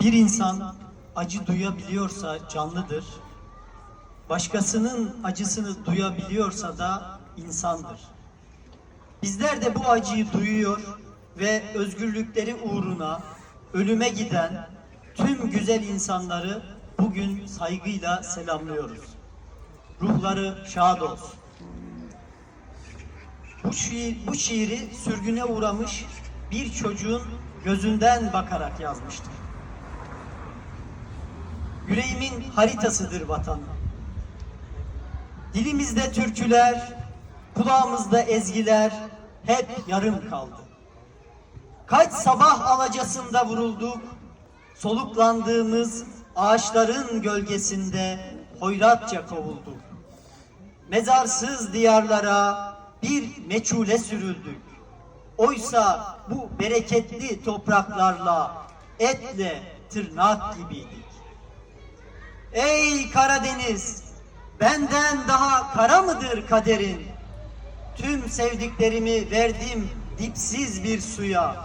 Bir insan acı duyabiliyorsa canlıdır. Başkasının acısını duyabiliyorsa da insandır. Bizler de bu acıyı duyuyor ve özgürlükleri uğruna ölüme giden tüm güzel insanları bugün saygıyla selamlıyoruz. Ruhları şad olsun. Bu şiir, bu şiiri sürgüne uğramış bir çocuğun gözünden bakarak yazmıştır. Yüreğimin haritasıdır vatanım. Dilimizde türküler, kulağımızda ezgiler hep yarım kaldı. Kaç sabah alacasında vurulduk, soluklandığımız ağaçların gölgesinde hoyratça kovulduk. Mezarsız diyarlara bir meçhule sürüldük. Oysa bu bereketli topraklarla etle tırnak gibiydik. Ey Karadeniz, benden daha kara mıdır kaderin? Tüm sevdiklerimi verdim dipsiz bir suya.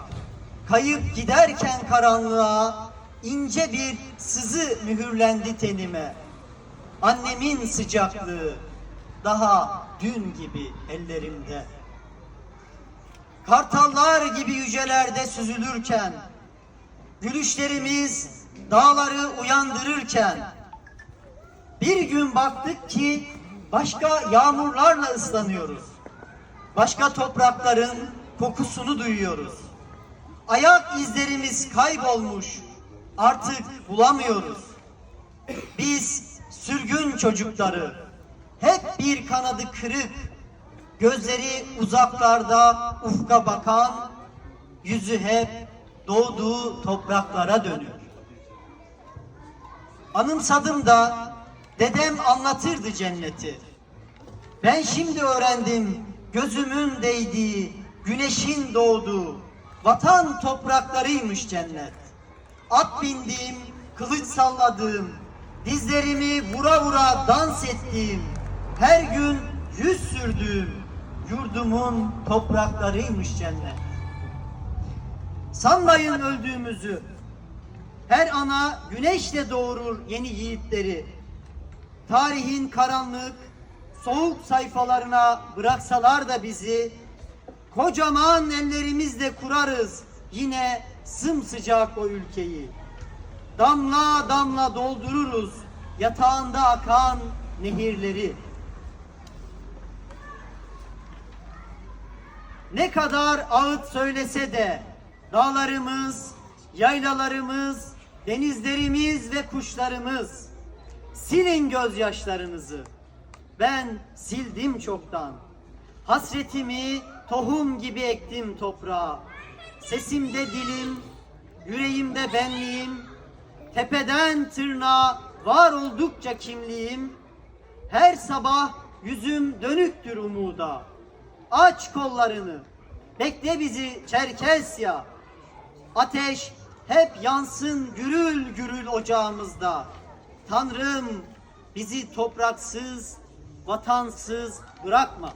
Kayıp giderken karanlığa ince bir sızı mühürlendi tenime. Annemin sıcaklığı daha dün gibi ellerimde. Kartallar gibi yücelerde süzülürken, gülüşlerimiz dağları uyandırırken, bir gün baktık ki başka yağmurlarla ıslanıyoruz. Başka toprakların kokusunu duyuyoruz. Ayak izlerimiz kaybolmuş, artık bulamıyoruz. Biz sürgün çocukları, hep bir kanadı kırık, gözleri uzaklarda ufka bakan, yüzü hep doğduğu topraklara dönüyor. Anımsadım da dedem anlatırdı cenneti. Ben şimdi öğrendim gözümün değdiği, güneşin doğduğu, vatan topraklarıymış cennet. At bindiğim, kılıç salladığım, dizlerimi vura vura dans ettiğim, her gün yüz sürdüğüm yurdumun topraklarıymış cennet. Sanmayın öldüğümüzü, her ana güneşle doğurur yeni yiğitleri. Tarihin karanlık, soğuk sayfalarına bıraksalar da bizi, kocaman ellerimizle kurarız yine sımsıcak o ülkeyi. Damla damla doldururuz yatağında akan nehirleri. Ne kadar ağıt söylese de dağlarımız, yaylalarımız, denizlerimiz ve kuşlarımız silin gözyaşlarınızı. Ben sildim çoktan. Hasretimi tohum gibi ektim toprağa. Sesimde dilim, yüreğimde benliğim, tepeden tırnağa var oldukça kimliğim. Her sabah yüzüm dönüktür umuda. Aç kollarını, bekle bizi Çerkesya. Ateş hep yansın gürül gürül ocağımızda. Tanrım bizi topraksız, vatansız bırakma.